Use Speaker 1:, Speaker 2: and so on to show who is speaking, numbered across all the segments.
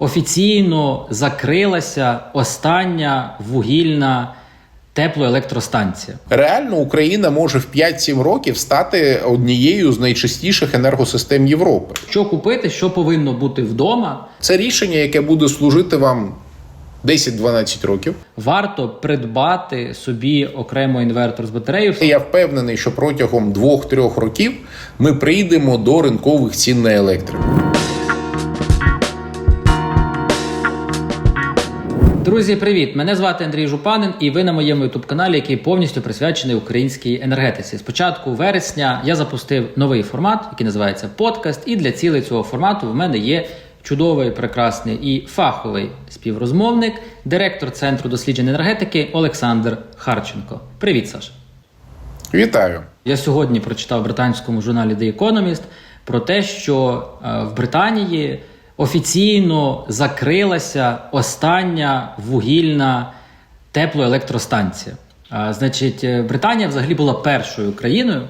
Speaker 1: офіційно закрилася остання вугільна теплоелектростанція.
Speaker 2: Реально Україна може в 5-7 років стати однією з найчастіших енергосистем Європи.
Speaker 1: Що купити, що повинно бути вдома,
Speaker 2: Це рішення, яке буде служити вам 10-12 років.
Speaker 1: варто придбати собі окремо інвертор з батареєю.
Speaker 2: Я впевнений, що протягом 2-3 років ми прийдемо до ринкових цін на електрику.
Speaker 1: Друзі, привіт! Мене звати Андрій Жупанин, і ви на моєму ютуб каналі, який повністю присвячений українській енергетиці. З початку вересня я запустив новий формат, який називається подкаст. І для цілей цього формату в мене є чудовий, прекрасний і фаховий співрозмовник, директор центру досліджень енергетики Олександр Харченко. Привіт, Саша!
Speaker 2: Вітаю!
Speaker 1: Я сьогодні прочитав в британському журналі The Economist про те, що е, в Британії офіційно закрилася остання вугільна теплоелектростанція. Значить, е, Британія взагалі була першою країною,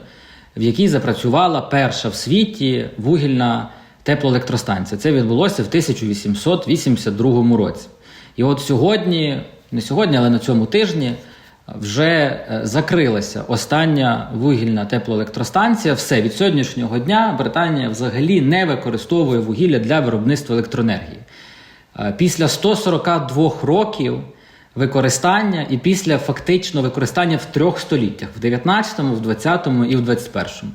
Speaker 1: в якій запрацювала перша в світі вугільна теплоелектростанція. Це відбулося в 1882 році. І от сьогодні, не сьогодні, але на цьому тижні вже е, закрилася остання вугільна теплоелектростанція. Все від сьогоднішнього дня Британія взагалі не використовує вугілля для виробництва електроенергії. Е, Після 142 років використання і після фактично використання в трьох століттях: в 19, в 20 і в 21.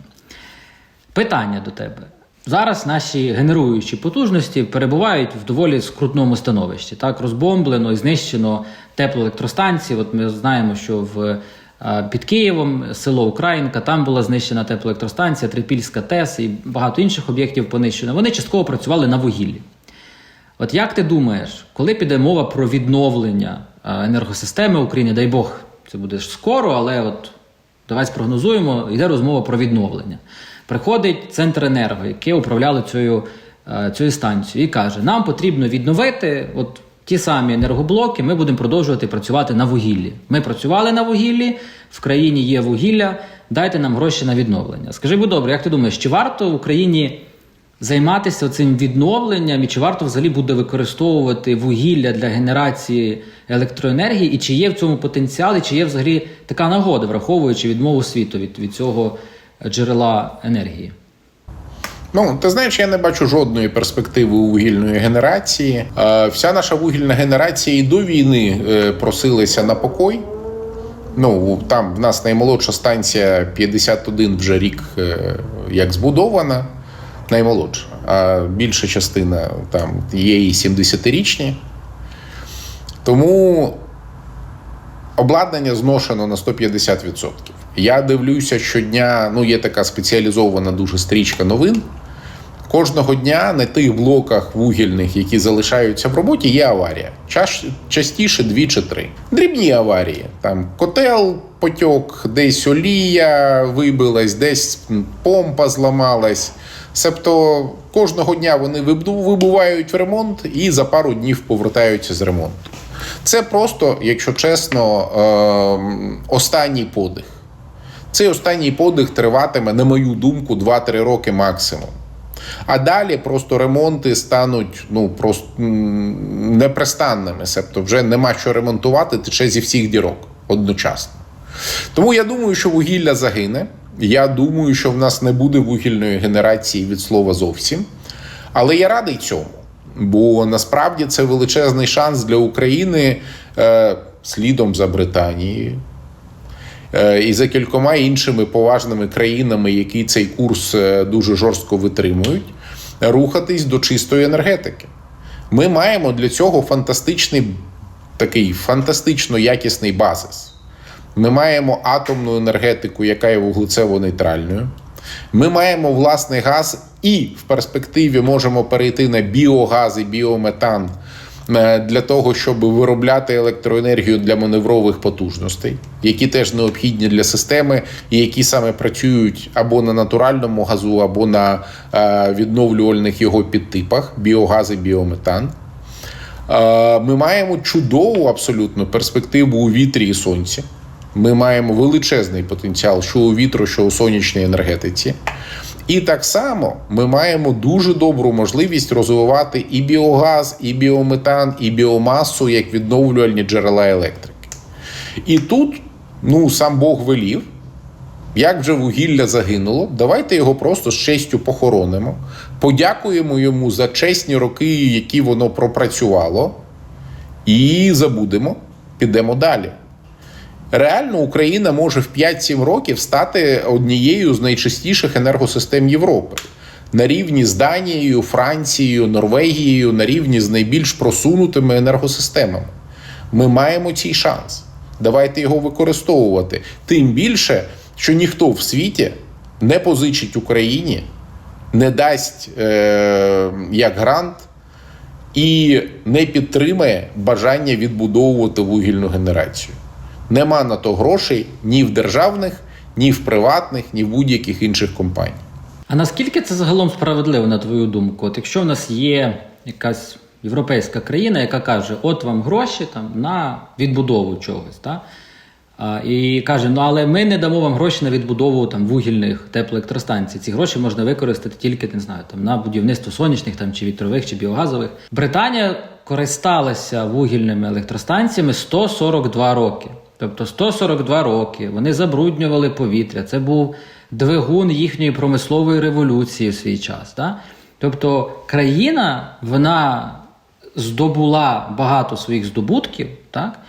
Speaker 1: Питання до тебе. Зараз наші генеруючі потужності перебувають в доволі скрутному становищі. Так, розбомблено і знищено теплоелектростанції. От ми знаємо, що в е, під Києвом село Українка, там була знищена теплоелектростанція, Трипільська ТЕС і багато інших об'єктів понищено. Вони частково працювали на вугіллі. От як ти думаєш, коли піде мова про відновлення е, енергосистеми України, дай Бог, це буде скоро, але от давай спрогнозуємо, йде розмова про відновлення. Приходить центр енерго, яке управляло цією, е, цією станцією, і каже: нам потрібно відновити от ті самі енергоблоки, ми будемо продовжувати працювати на вугіллі. Ми працювали на вугіллі, в країні є вугілля, дайте нам гроші на відновлення. Скажи, будь добре, як ти думаєш, чи варто в Україні займатися цим відновленням, і чи варто взагалі буде використовувати вугілля для генерації електроенергії, і чи є в цьому потенціал, і чи є взагалі така нагода, враховуючи відмову світу від, від цього джерела енергії?
Speaker 2: Ну, ти знаєш, я не бачу жодної перспективи у вугільної генерації. Е, вся наша вугільна генерація і до війни е, просилася на покой. Ну, там в нас наймолодша станція 51 вже рік е, як збудована. Наймолодша. А більша частина там є і 70-річні. Тому обладнання зношено на 150%. Я дивлюся щодня, ну є така спеціалізована дуже стрічка новин. Кожного дня на тих блоках вугільних, які залишаються в роботі, є аварія. Частіше дві чи три. Дрібні аварії. Там котел потьок, десь олія вибилась, десь помпа зламалась. Себто кожного дня вони вибувають в ремонт і за пару днів повертаються з ремонту. Це просто, якщо чесно, ем, останній подих. Цей останній подих триватиме, на мою думку, 2-3 роки максимум. А далі просто ремонти стануть ну просто непрестанними. Себто вже нема що ремонтувати, тече зі всіх дірок одночасно. Тому я думаю, що вугілля загине. Я думаю, що в нас не буде вугільної генерації від слова зовсім. Але я радий цьому. Бо насправді це величезний шанс для України е, слідом за Британією, і за кількома іншими поважними країнами, які цей курс е, дуже жорстко витримують, рухатись до чистої енергетики. Ми маємо для цього фантастичний такий фантастично якісний базис. Ми маємо атомну енергетику, яка є вуглецево-нейтральною. Ми маємо власний газ і в перспективі можемо перейти на біогаз і біометан е, для того, щоб виробляти електроенергію для маневрових потужностей, які теж необхідні для системи, і які саме працюють або на натуральному газу, або на е, відновлювальних його підтипах біогаз і біометан. Е, Ми маємо чудову абсолютно перспективу у вітрі і сонці. Ми маємо величезний потенціал, що у вітру, що у сонячній енергетиці. І так само ми маємо дуже добру можливість розвивати і біогаз, і біометан, і біомасу як відновлювальні джерела електрики. І тут, ну, сам Бог велів, як вже вугілля загинуло, давайте його просто з честю похоронимо, подякуємо йому за чесні роки, які воно пропрацювало, і забудемо, підемо далі. Реально Україна може в 5-7 років стати однією з найчистіших енергосистем Європи. На рівні з Данією, Францією, Норвегією, на рівні з найбільш просунутими енергосистемами. Ми маємо цей шанс. Давайте його використовувати. Тим більше, що ніхто в світі не позичить Україні, не дасть е, як грант і не підтримає бажання відбудовувати вугільну генерацію. Нема на то грошей ні в державних, ні в приватних, ні в будь-яких інших компаній.
Speaker 1: А наскільки це загалом справедливо, на твою думку? От якщо в нас є якась європейська країна, яка каже, от вам гроші там на відбудову чогось, та? А, і каже, ну але ми не дамо вам гроші на відбудову там вугільних теплоелектростанцій. Ці гроші можна використати тільки не знаю, там на будівництво сонячних там чи вітрових чи біогазових. Британія користалася вугільними електростанціями 142 роки. Тобто 142 роки вони забруднювали повітря. Це був двигун їхньої промислової революції в свій час. Да? Тобто країна вона здобула багато своїх здобутків, так?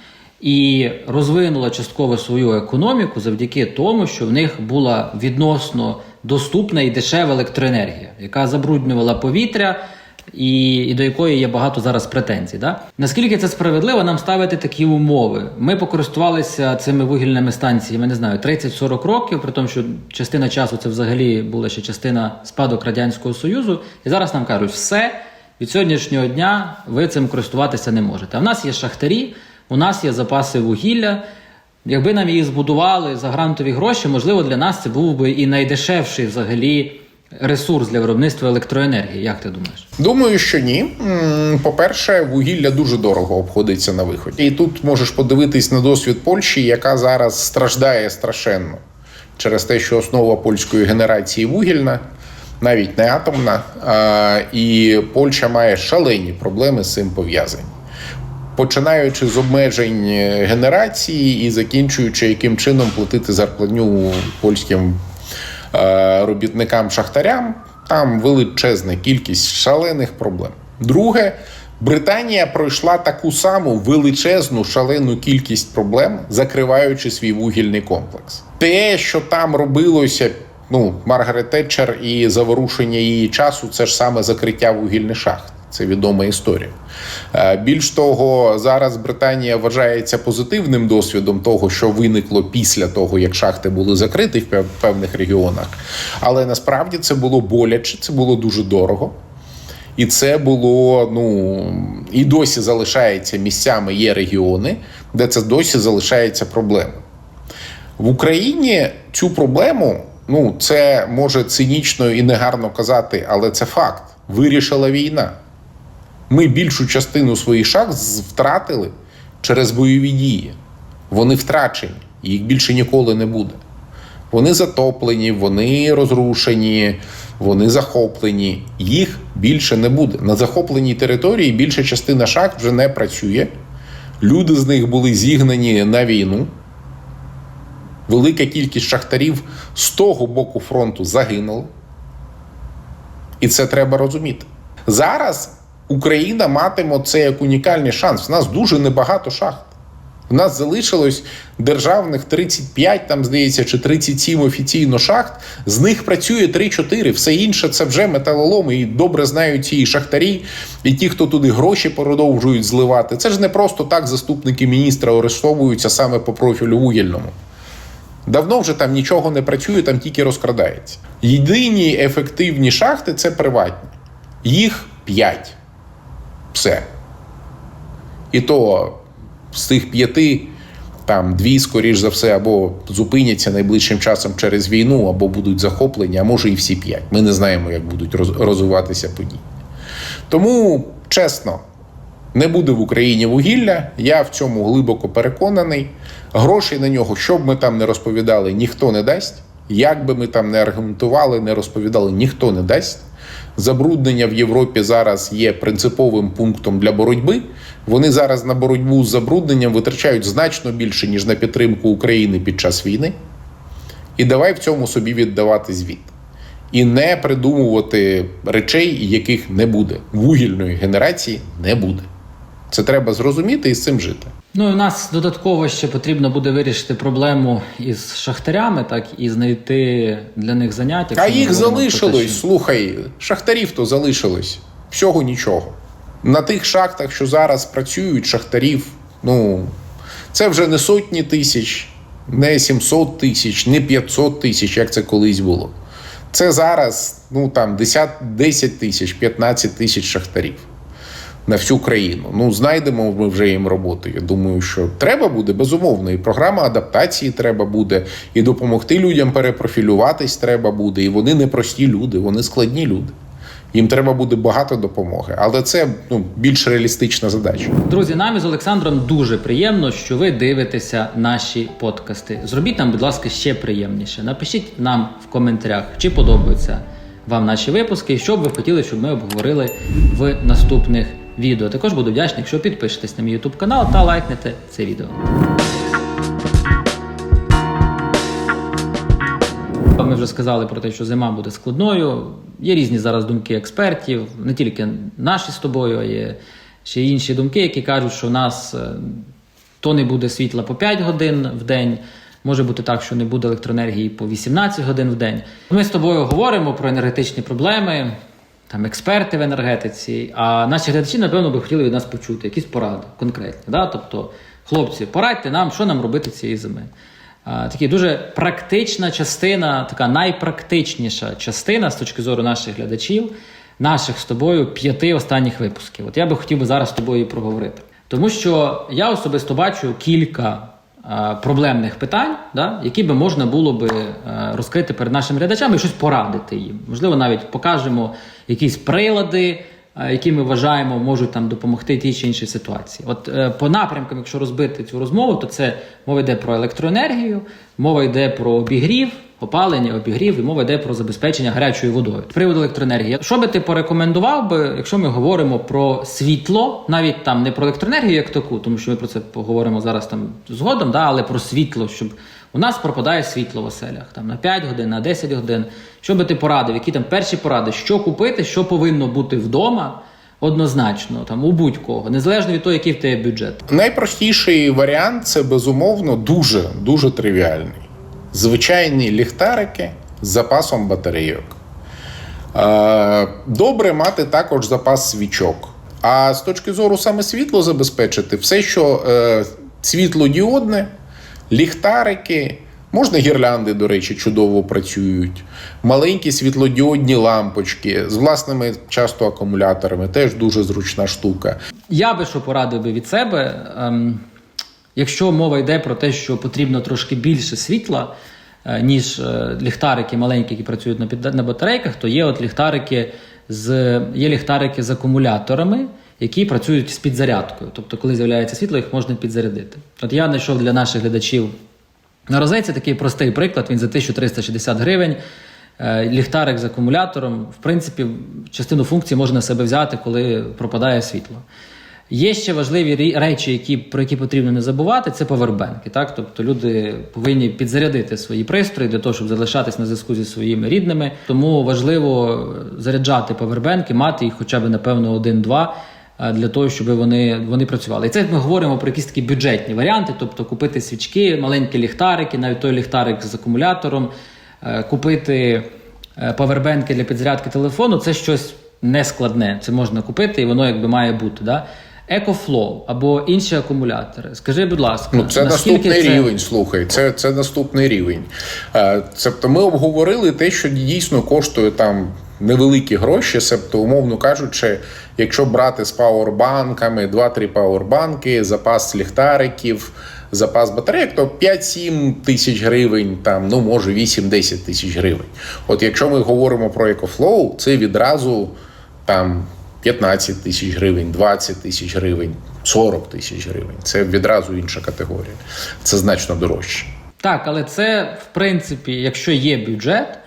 Speaker 1: і розвинула частково свою економіку завдяки тому, що в них була відносно доступна і дешева електроенергія, яка забруднювала повітря. І, і до якої є багато зараз претензій. Да? Наскільки це справедливо нам ставити такі умови? Ми покористувалися цими вугільними станціями, не знаю, 30-40 років, при тому, що частина часу це взагалі була ще частина спадок Радянського Союзу. І зараз нам кажуть, все від сьогоднішнього дня ви цим користуватися не можете. А в нас є шахтарі, у нас є запаси вугілля. Якби нам їх збудували за грантові гроші, можливо, для нас це був би і найдешевший взагалі ресурс для виробництва електроенергії. Як ти думаєш?
Speaker 2: Думаю, що ні. По-перше, вугілля дуже дорого обходиться на виході. І тут можеш подивитись на досвід Польщі, яка зараз страждає страшенно через те, що основа польської генерації вугільна, навіть не атомна. А, І Польща має шалені проблеми з цим пов'язані. Починаючи з обмежень генерації і закінчуючи, яким чином платити зарплатню польським е, робітникам-шахтарям, там величезна кількість шалених проблем. Друге, Британія пройшла таку саму величезну шалену кількість проблем, закриваючи свій вугільний комплекс. Те, що там робилося, ну Маргарет Тетчер і заворушення її часу, це ж саме закриття вугільних шахт. Це відома історія. Е, Більш того, зараз Британія вважається позитивним досвідом того, що виникло після того, як шахти були закриті в певних регіонах. Але насправді це було боляче, це було дуже дорого. І це було, ну і досі залишається місцями, є регіони, де це досі залишається проблемою. В Україні цю проблему, ну це може цинічно і негарно казати, але це факт. Вирішила війна. Ми більшу частину своїх шахт втратили через бойові дії. Вони втрачені, їх більше ніколи не буде. Вони затоплені, вони розрушені, вони захоплені. Їх більше не буде. На захопленій території більша частина шахт вже не працює. Люди з них були зігнані на війну. Велика кількість шахтарів з того боку фронту загинули. І це треба розуміти. Зараз Україна матиме це як унікальний шанс. У нас дуже небагато шахт. У нас залишилось державних 35, там здається, чи 37 офіційно шахт. З них працює 3-4. Все інше це вже металоломи. І добре знають ці шахтарі, і ті, хто туди гроші продовжують зливати. Це ж не просто так заступники міністра арештовуються саме по профілю вугільному. Давно вже там нічого не працює, там тільки розкрадається. Єдині ефективні шахти це приватні. Їх 5. Все. І то з тих п'яти, там дві, скоріш за все, або зупиняться найближчим часом через війну, або будуть захоплені, а може і всі п'ять. Ми не знаємо, як будуть розвиватися події. Тому, чесно, не буде в Україні вугілля. Я в цьому глибоко переконаний. Грошей на нього, що б ми там не розповідали, ніхто не дасть. Як би ми там не аргументували, не розповідали, ніхто не дасть. Забруднення в Європі зараз є принциповим пунктом для боротьби. Вони зараз на боротьбу з забрудненням витрачають значно більше, ніж на підтримку України під час війни. І давай в цьому собі віддавати звіт. І не придумувати речей, яких не буде. Вугільної генерації не буде. Це треба зрозуміти і з цим жити.
Speaker 1: Ну і у нас додатково ще потрібно буде вирішити проблему із шахтарями, так і знайти для них заняття.
Speaker 2: А їх залишилось,
Speaker 1: що-
Speaker 2: слухай, шахтарів то залишилось. Всього нічого. На тих шахтах, що зараз працюють, шахтарів, ну, це вже не сотні тисяч, не 700 тисяч, не 500 тисяч, як це колись було. Це зараз ну, там, 10, 10 тисяч, 15 тисяч шахтарів на всю країну. Ну, знайдемо ми вже їм роботу. Я думаю, що треба буде, безумовно. І програма адаптації треба буде, і допомогти людям перепрофілюватись треба буде. І вони не прості люди, вони складні люди. Їм треба буде багато допомоги, але це ну, більш реалістична задача.
Speaker 1: Друзі, нам із Олександром дуже приємно, що ви дивитеся наші подкасти. Зробіть нам, будь ласка, ще приємніше. Напишіть нам в коментарях, чи подобаються вам наші випуски, що б ви хотіли, щоб ми обговорили в наступних відео. Також буду вдячний, якщо підпишетесь на мій YouTube канал та лайкнете це відео. Ми вже сказали про те, що зима буде складною. Є різні зараз думки експертів, не тільки наші з тобою, а є ще інші думки, які кажуть, що в нас е, то не буде світла по 5 годин в день. Може бути так, що не буде електроенергії по 18 годин в день. Ми з тобою говоримо про енергетичні проблеми, там експерти в енергетиці. А наші глядачі, напевно, би хотіли від нас почути якісь поради конкретні. Да? Тобто, хлопці, порадьте нам, що нам робити цієї зими. Такі дуже практична частина, така найпрактичніша частина з точки зору наших глядачів, наших з тобою п'яти останніх випусків. От я би хотів би зараз з тобою проговорити. Тому що я особисто бачу кілька проблемних питань, да, які би можна було би розкрити перед нашими глядачами і щось порадити їм. Можливо, навіть покажемо якісь прилади, які ми вважаємо можуть там допомогти тій чи іншій ситуації. От е, по напрямкам, якщо розбити цю розмову, то це мова йде про електроенергію, мова йде про обігрів, опалення, обігрів, і мова йде про забезпечення гарячою водою. З Приводу електроенергії. Що би ти порекомендував би, якщо ми говоримо про світло, навіть там не про електроенергію як таку, тому що ми про це поговоримо зараз там згодом, да, але про світло, щоб у нас пропадає світло в оселях там на 5 годин, на 10 годин. Що би ти порадив? Які там перші поради, що купити, що повинно бути вдома? Однозначно, там у будь-кого, незалежно від того, який в тебе бюджет.
Speaker 2: Найпростіший варіант це безумовно дуже дуже тривіальний. Звичайні ліхтарики з запасом батарейок. Добре мати також запас свічок. А з точки зору саме світло забезпечити, все, що е, світлодіодне, ліхтарики, можна гірлянди, до речі, чудово працюють. Маленькі світлодіодні лампочки з власними часто акумуляторами, теж дуже зручна штука.
Speaker 1: Я би що порадив би від себе, ем, якщо мова йде про те, що потрібно трошки більше світла, е, ніж е, ліхтарики маленькі, які працюють на, під, на батарейках, то є от ліхтарики з є ліхтарики з акумуляторами, які працюють з підзарядкою. Тобто, коли з'являється світло, їх можна підзарядити. От я знайшов для наших глядачів на розетці такий простий приклад. Він за 1360 гривень. Е, Ліхтарик з акумулятором, в принципі, частину функцій можна на себе взяти, коли пропадає світло. Є ще важливі речі, які, про які потрібно не забувати, це повербенки. Так? Тобто люди повинні підзарядити свої пристрої для того, щоб залишатись на зв'язку зі своїми рідними. Тому важливо заряджати повербенки, мати їх хоча б, напевно, один-два для того, щоб вони, вони працювали. І це ми говоримо про якісь такі бюджетні варіанти, тобто купити свічки, маленькі ліхтарики, навіть той ліхтарик з акумулятором, е, купити е, павербенки для підзарядки телефону це щось нескладне. Це можна купити, і воно якби має бути. Да? EcoFlow або інші акумулятори. Скажи, будь ласка,
Speaker 2: Ну, це наступний
Speaker 1: це...
Speaker 2: рівень. Слухай, це, це наступний рівень. Е, Тобто ми обговорили те, що дійсно коштує там невеликі гроші, себто, умовно кажучи, якщо брати з пауербанками, 2-3 пауербанки, запас ліхтариків, запас батарейок, то 5-7 тисяч гривень, там, ну може 8-10 тисяч гривень. От якщо ми говоримо про EcoFlow, це відразу там 15 тисяч гривень, 20 тисяч гривень, 40 тисяч гривень. Це відразу інша категорія. Це значно дорожче.
Speaker 1: Так, але це, в принципі, якщо є бюджет,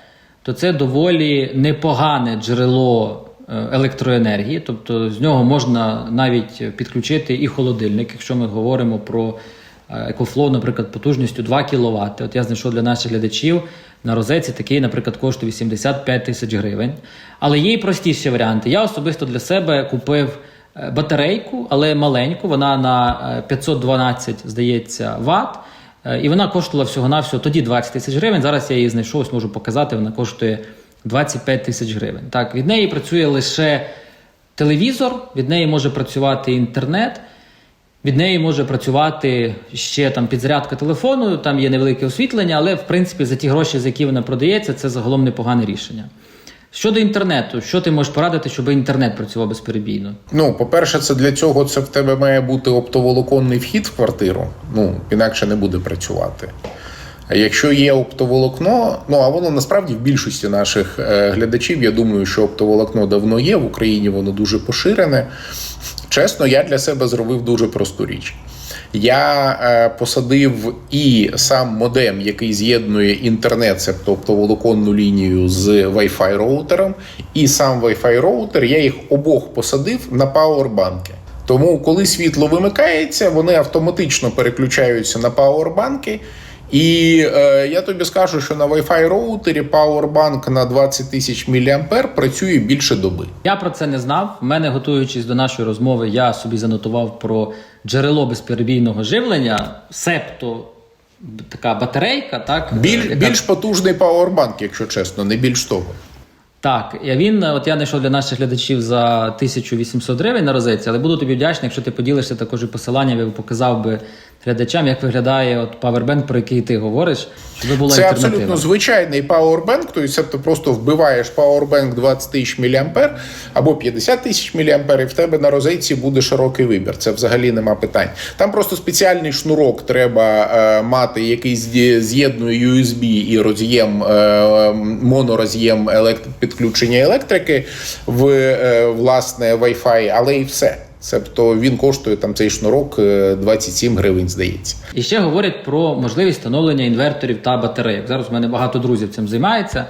Speaker 1: то це доволі непогане джерело е, електроенергії. Тобто з нього можна навіть підключити і холодильник, якщо ми говоримо про е, екофлоу, наприклад, потужністю 2 кВт. От я знайшов для наших глядачів на розетці такий, наприклад, коштує 85 тисяч гривень. Але є і простіші варіанти. Я особисто для себе купив е, батарейку, але маленьку. Вона на е, 512, здається, ватт. Е, І вона коштувала всього-навсього тоді 20 тисяч гривень. Зараз я її знайшов, ось можу показати, вона коштує 25 тисяч гривень. Так, від неї працює лише телевізор, від неї може працювати інтернет, від неї може працювати ще там підзарядка телефону, там є невелике освітлення, але в принципі за ті гроші, за які вона продається, це загалом непогане рішення. Щодо інтернету, що ти можеш порадити, щоб інтернет працював безперебійно?
Speaker 2: Ну, по-перше, це для цього це в тебе має бути оптоволоконний вхід в квартиру. Ну, інакше не буде працювати. А якщо є оптоволокно, ну а воно насправді в більшості наших е, глядачів, я думаю, що оптоволокно давно є в Україні, воно дуже поширене. Чесно, я для себе зробив дуже просту річ. Я е, посадив і сам модем, який з'єднує інтернет, тобто волоконну лінію з Wi-Fi роутером, і сам Wi-Fi роутер, я їх обох посадив на пауербанки. Тому, коли світло вимикається, вони автоматично переключаються на пауербанки. І е, я тобі скажу, що на Wi-Fi роутері пауербанк на 20 тисяч мА працює більше доби.
Speaker 1: Я про це не знав. В мене, готуючись до нашої розмови, я собі занотував про джерело безперебійного живлення, септо така батарейка, так?
Speaker 2: Біль,
Speaker 1: яка-
Speaker 2: більш потужний пауербанк, якщо чесно, не більш того.
Speaker 1: Так, і він, от я знайшов для наших глядачів за 1800 гривень на розетці, але буду тобі вдячний, якщо ти поділишся також і посиланням, я б показав би глядачам, як виглядає от павербенк, про який ти говориш, щоб була
Speaker 2: Це
Speaker 1: альтернатива.
Speaker 2: абсолютно звичайний пауербанк, тобто ти просто вбиваєш пауербанк 20 тисяч мА або 50 тисяч мА, і в тебе на розетці буде широкий вибір. Це взагалі нема питань. Там просто спеціальний шнурок треба е, мати, який з'єднує USB і роз'єм е, монороз'єм елект... підключення електрики в е, власне Wi-Fi, але і все. Тобто він коштує там цей шнурок е, 27 гривень, здається.
Speaker 1: І ще говорять про можливість встановлення інверторів та батарейок. Зараз у мене багато друзів цим займається.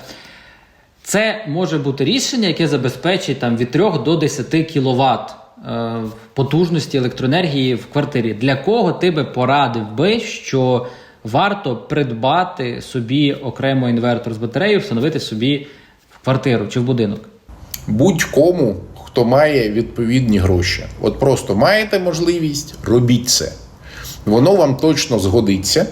Speaker 1: Це може бути рішення, яке забезпечить там від 3 до 10 кВт потужності електроенергії в квартирі. Для кого ти би порадив би, що варто придбати собі окремо інвертор з батареєю, встановити собі в квартиру чи в будинок?
Speaker 2: будь-кому, хто має відповідні гроші. От просто маєте можливість, робіть це. Воно вам точно згодиться.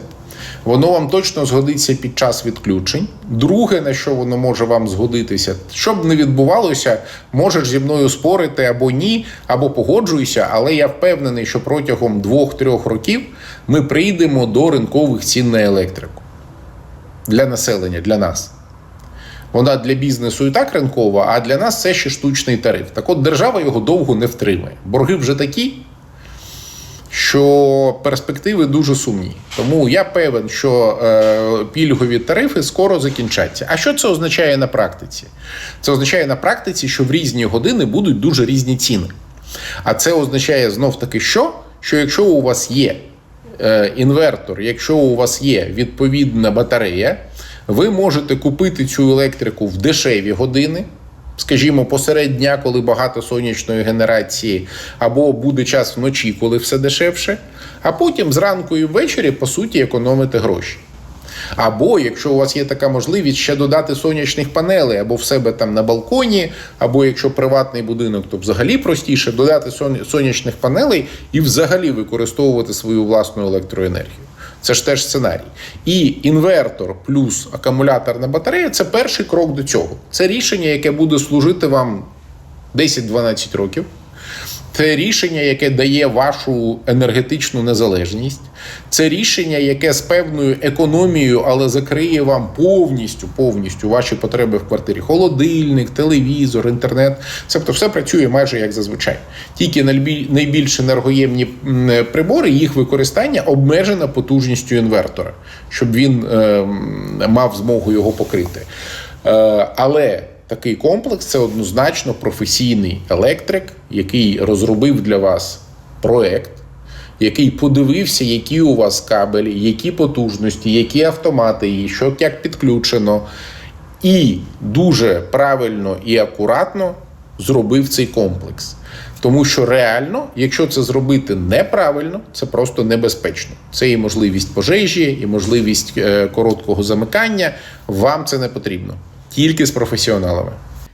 Speaker 2: Воно вам точно згодиться під час відключень. Друге, на що воно може вам згодитися, щоб не відбувалося, можеш зі мною спорити або ні, або погоджуйся, але я впевнений, що протягом 2-3 років ми прийдемо до ринкових цін на електрику для населення, для нас. Вона для бізнесу і так ринкова, а для нас це ще штучний тариф. Так от держава його довго не втримає. Борги вже такі, що перспективи дуже сумні. Тому я певен, що е, пільгові тарифи скоро закінчаться. А що це означає на практиці? Це означає на практиці, що в різні години будуть дуже різні ціни. А це означає знов таки, що? Що якщо у вас є е, інвертор, якщо у вас є відповідна батарея, ви можете купити цю електрику в дешеві години. Скажімо, посеред дня, коли багато сонячної генерації, або буде час вночі, коли все дешевше, а потім зранку і ввечері, по суті, економити гроші. Або, якщо у вас є така можливість, ще додати сонячних панелей або в себе там на балконі, або якщо приватний будинок, то взагалі простіше додати сонячних панелей і взагалі використовувати свою власну електроенергію. Це ж теж сценарій. І інвертор плюс акумуляторна батарея це перший крок до цього. Це рішення, яке буде служити вам 10-12 років. Це рішення, яке дає вашу енергетичну незалежність. Це рішення, яке з певною економією, але закриє вам повністю повністю ваші потреби в квартирі. Холодильник, телевізор, інтернет. Тобто все працює майже як зазвичай. Тільки найбільш енергоємні прибори, їх використання обмежено потужністю інвертора, щоб він е, мав змогу його покрити. Е, але такий комплекс це однозначно професійний електрик, який розробив для вас проект, який подивився, які у вас кабелі, які потужності, які автомати, і що як підключено, і дуже правильно і акуратно зробив цей комплекс. Тому що реально, якщо це зробити неправильно, це просто небезпечно. Це і можливість пожежі, і можливість е, короткого замикання. Вам це не потрібно. Тільки з професіоналами.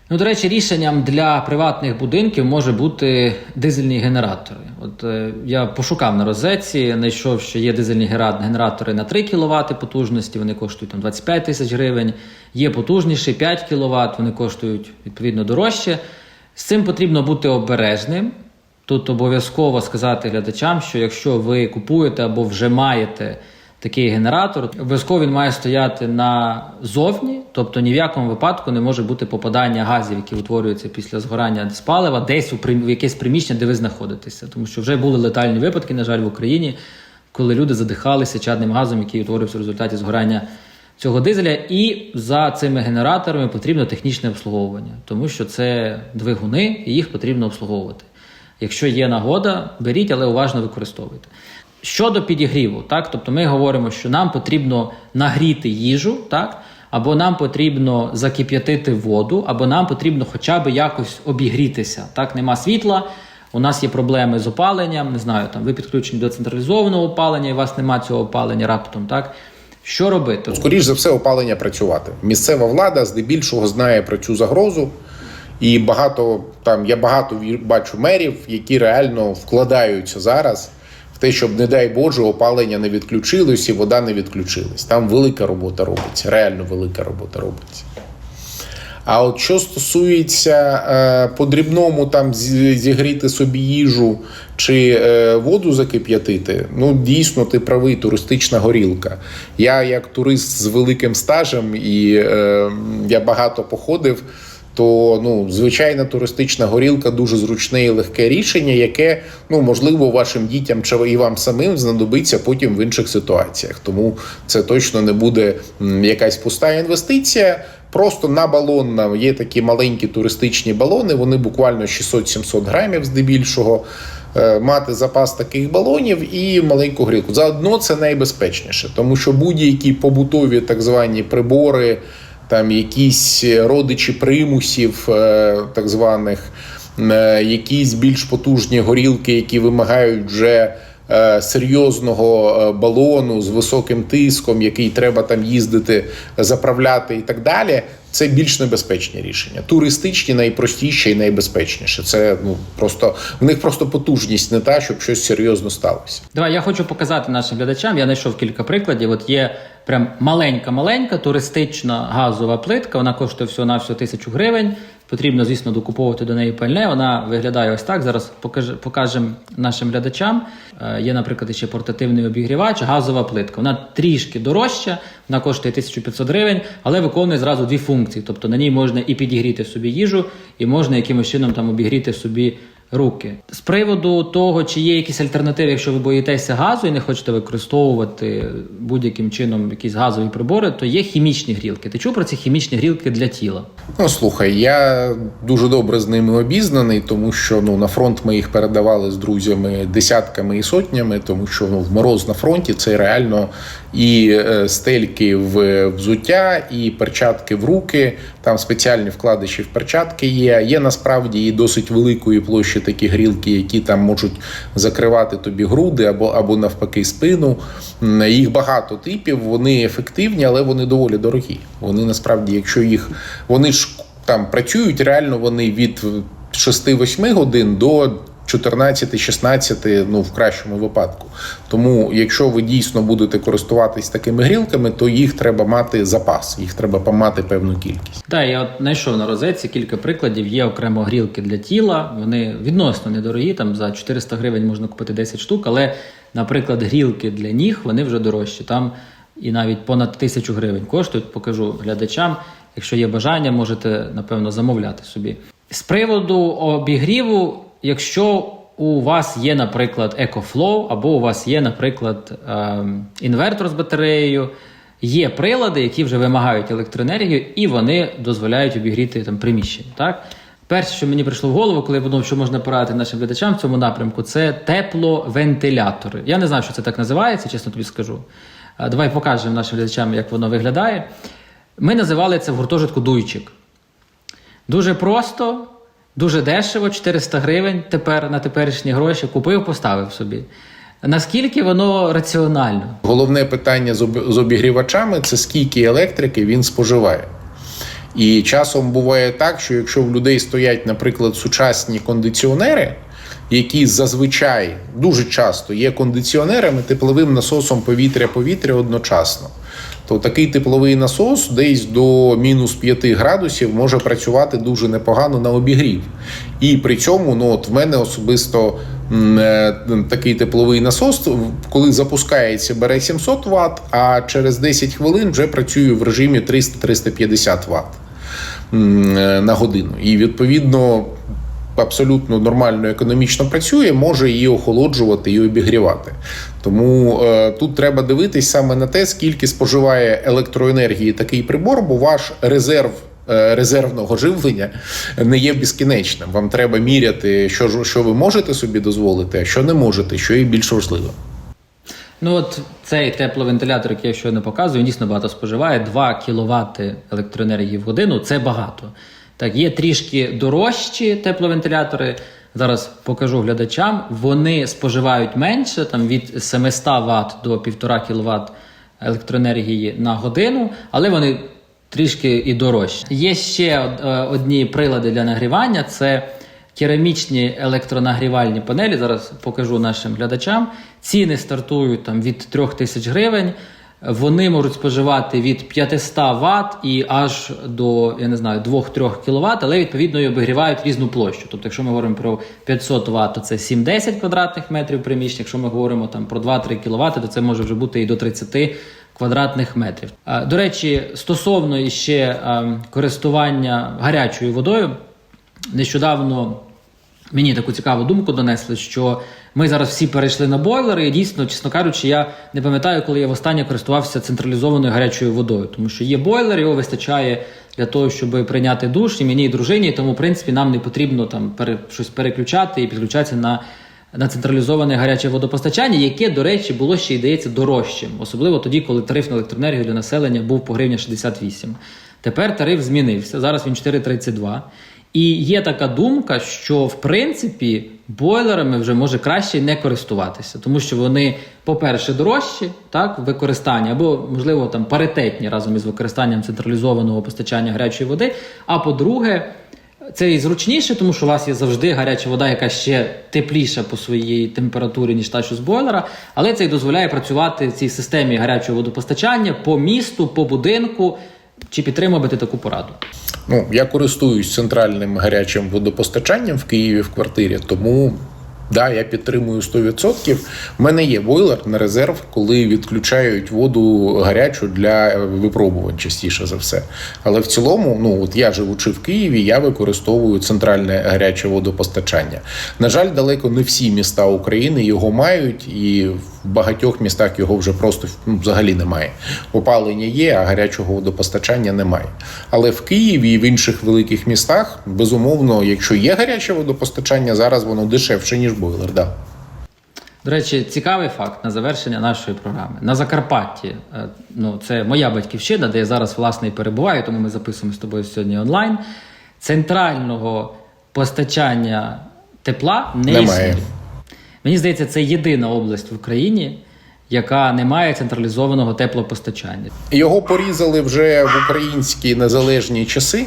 Speaker 1: Ну, до речі, рішенням для приватних будинків може бути дизельні генератори. От е, я пошукав на розетці, знайшов, що є дизельні генератори на 3 кВт потужності, вони коштують там 25 тисяч гривень. Є потужніші 5 кВт, вони коштують відповідно дорожче. З цим потрібно бути обережним. Тут обов'язково сказати глядачам, що якщо ви купуєте або вже маєте такий генератор, обов'язково він має стояти назовні, тобто ні в якому випадку не може бути попадання газів, які утворюються після згорання спалива, десь у в якесь приміщення, де ви знаходитеся. Тому що вже були летальні випадки, на жаль, в Україні, коли люди задихалися чадним газом, який утворився в результаті згорання цього дизеля. І за цими генераторами потрібно технічне обслуговування, тому що це двигуни, і їх потрібно обслуговувати. Якщо є нагода, беріть, але уважно використовуйте. Щодо підігріву, так, тобто ми говоримо, що нам потрібно нагріти їжу, так, або нам потрібно закип'ятити воду, або нам потрібно хоча б якось обігрітися. Так, нема світла, у нас є проблеми з опаленням, не знаю, там ви підключені до централізованого опалення, і у вас немає цього опалення раптом. Так, що робити?
Speaker 2: Скоріш за все, опалення працювати. Місцева влада здебільшого знає про цю загрозу. І багато там я багато бачу мерів, які реально вкладаються зараз в те, щоб, не дай Боже, опалення не відключилось і вода не відключилась. Там велика робота робиться, реально велика робота робиться. А от що стосується е, по-дрібному там зігріти собі їжу чи е, воду закип'ятити, ну дійсно ти правий, туристична горілка. Я як турист з великим стажем і е, я багато походив. То ну, звичайна туристична горілка дуже зручне і легке рішення, яке ну можливо вашим дітям чи і вам самим знадобиться потім в інших ситуаціях. Тому це точно не буде якась пуста інвестиція. Просто на балон є такі маленькі туристичні балони, вони буквально 600-700 грамів здебільшого. Е, Мати запас таких балонів і маленьку грілку. Заодно це найбезпечніше, тому що будь-які побутові так звані прибори, там якісь родичі примусів, е, так званих, е, якісь більш потужні горілки, які вимагають вже е, серйозного е, балону з високим тиском, який треба там їздити, заправляти і так далі. Це більш небезпечні рішення. Туристичні найпростіше і найбезпечніше. Це ну просто в них просто потужність не та, щоб щось серйозно сталося.
Speaker 1: Давай, я хочу показати нашим глядачам. Я знайшов кілька прикладів. От є прям маленька-маленька туристична газова плитка. Вона коштує всього на всього тисячу гривень. Потрібно, звісно, докуповувати до неї пальне. Вона виглядає ось так. Зараз покаж, покажемо нашим глядачам. Е, є, наприклад, ще портативний обігрівач, газова плитка. Вона трішки дорожча, вона коштує 1500 гривень, але виконує зразу дві функції. Тобто на ній можна і підігріти собі їжу, і можна якимось чином там обігріти собі руки. З приводу того, чи є якісь альтернативи, якщо ви боїтеся газу і не хочете використовувати будь-яким чином якісь газові прибори, то є хімічні грілки. Ти чув про ці хімічні грілки для тіла?
Speaker 2: Ну слухай, я дуже добре з ними обізнаний, тому що ну на фронт ми їх передавали з друзями десятками і сотнями, тому що ну в мороз на фронті це реально і е, стельки в взуття, і перчатки в руки. Там спеціальні вкладиші в перчатки є. Є насправді і досить великої площі такі грілки, які там можуть закривати тобі груди або або навпаки спину. Їх багато типів, вони ефективні, але вони доволі дорогі. Вони насправді, якщо їх вони ж там працюють, реально вони від 6-8 годин до 14-16, ну в кращому випадку. Тому, якщо ви дійсно будете користуватись такими грілками, то їх треба мати запас, їх треба мати певну кількість.
Speaker 1: Так, я от знайшов на розетці кілька прикладів. Є окремо грілки для тіла. Вони відносно недорогі. Там за 400 гривень можна купити 10 штук, але, наприклад, грілки для ніг вони вже дорожчі. Там і навіть понад тисячу гривень коштують. Покажу глядачам. Якщо є бажання, можете напевно замовляти собі. З приводу обігріву, якщо у вас є, наприклад, EcoFlow, або у вас є, наприклад, ем, інвертор з батареєю. Є прилади, які вже вимагають електроенергію, і вони дозволяють обігріти там приміщення. Так? Перше, що мені прийшло в голову, коли я подумав, що можна порадити нашим глядачам в цьому напрямку, це тепловентилятори. Я не знаю, що це так називається, чесно тобі скажу. Давай покажемо нашим глядачам, як воно виглядає. Ми називали це в гуртожитку дуйчик. Дуже просто, дуже дешево, 400 гривень тепер на теперішні гроші. Купив, поставив собі. Наскільки воно раціонально?
Speaker 2: Головне питання з обігрівачами це скільки електрики він споживає. І часом буває так, що якщо в людей стоять, наприклад, сучасні кондиціонери, які зазвичай дуже часто є кондиціонерами тепловим насосом повітря-повітря одночасно, то такий тепловий насос десь до мінус 5 градусів може працювати дуже непогано на обігрів. І при цьому, ну от в мене особисто е, такий тепловий насос, коли запускається, бере 700 Вт, а через 10 хвилин вже працює в режимі 300-350 Вт е, на годину. І відповідно абсолютно нормально економічно працює, може її охолоджувати і обігрівати. Тому е, тут треба дивитись саме на те, скільки споживає електроенергії такий прибор, бо ваш резерв. е, Резервного живлення не є безкінечним. Вам треба міряти, що ж що ви можете собі дозволити, а що не можете, що є більш важливо.
Speaker 1: Ну от цей тепловентилятор, який я щойно показую, він дійсно багато споживає. 2 кВт електроенергії в годину це багато. Так, є трішки дорожчі тепловентилятори. Зараз покажу глядачам. Вони споживають менше, там від 700 Вт до 1,5 кВт електроенергії на годину, але вони трішки і дорожчі. Є ще е, одні прилади для нагрівання: це керамічні електронагрівальні панелі. Зараз покажу нашим глядачам. Ціни стартують там від 3000 тисяч гривень. Вони можуть споживати від 500 Вт і аж до я не знаю 2-3 кВт, але відповідно і обігрівають різну площу. Тобто, якщо ми говоримо про 500 Вт, то це 7-10 квадратних метрів приміщення. Якщо ми говоримо там про 2-3 кВт, то це може вже бути і до 30 квадратних метрів. До речі, стосовно іще ем, користування гарячою водою, нещодавно мені таку цікаву думку донесли, що ми зараз всі перейшли на бойлери, і дійсно, чесно кажучи, я не пам'ятаю, коли я востаннє користувався централізованою гарячою водою, тому що є бойлер, його вистачає для того, щоб прийняти душ і мені і дружині. Тому, в принципі, нам не потрібно там пере, щось переключати і підключатися на. На централізоване гаряче водопостачання, яке, до речі, було ще й дається дорожчим, особливо тоді, коли тариф на електроенергію для населення був по гривня 68. Тепер тариф змінився. Зараз він 4,32. І є така думка, що в принципі бойлерами вже може краще не користуватися, тому що вони, по-перше, дорожчі, так, в використанні, або, можливо, там паритетні разом із використанням централізованого постачання гарячої води. А по-друге, це і зручніше, тому що у вас є завжди гаряча вода, яка ще тепліша по своїй температурі, ніж та, що з бойлера. Але це й дозволяє працювати в цій системі гарячого водопостачання по місту, по будинку. Чи підтримувати ти таку пораду?
Speaker 2: Ну, я користуюсь центральним гарячим водопостачанням в Києві в квартирі, тому да, я підтримую 100%. У мене є бойлер на резерв, коли відключають воду гарячу для випробувань частіше за все. Але в цілому, ну от я живучи в Києві, я використовую центральне гаряче водопостачання. На жаль, далеко не всі міста України його мають, і в багатьох містах його вже просто ну, взагалі немає. Опалення є, а гарячого водопостачання немає. Але в Києві і в інших великих містах, безумовно, якщо є гаряче водопостачання, зараз воно дешевше, ніж бойлер. Да.
Speaker 1: До речі, цікавий факт на завершення нашої програми. На Закарпатті, е, ну це моя батьківщина, де я зараз власне і перебуваю, тому ми записуємо з тобою сьогодні онлайн. Центрального постачання тепла не
Speaker 2: Немає.
Speaker 1: існує. Мені здається, це єдина область в Україні, яка не має централізованого теплопостачання.
Speaker 2: Його порізали вже в українські незалежні часи.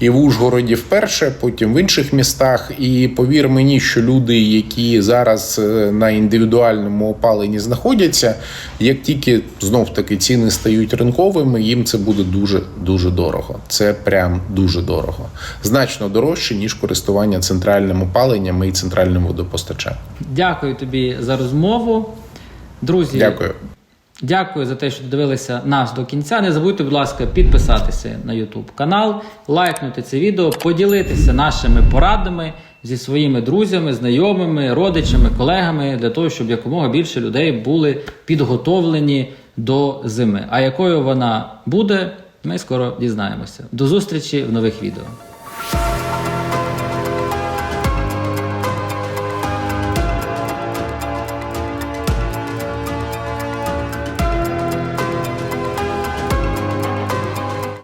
Speaker 2: І в Ужгороді вперше, потім в інших містах. І повір мені, що люди, які зараз е, на індивідуальному опаленні знаходяться, як тільки знов таки ціни стають ринковими, їм це буде дуже дуже дорого. Це прям дуже дорого, значно дорожче ніж користування центральним опаленням і центральним водопостачанням.
Speaker 1: Дякую тобі за розмову. Друзі,
Speaker 2: Дякую.
Speaker 1: Дякую за те, що дивилися нас до кінця. Не забудьте, будь ласка, підписатися на YouTube канал, лайкнути це відео, поділитися нашими порадами зі своїми друзями, знайомими, родичами, колегами для того, щоб якомога більше людей були підготовлені до зими. А якою вона буде, ми скоро дізнаємося. До зустрічі в нових відео.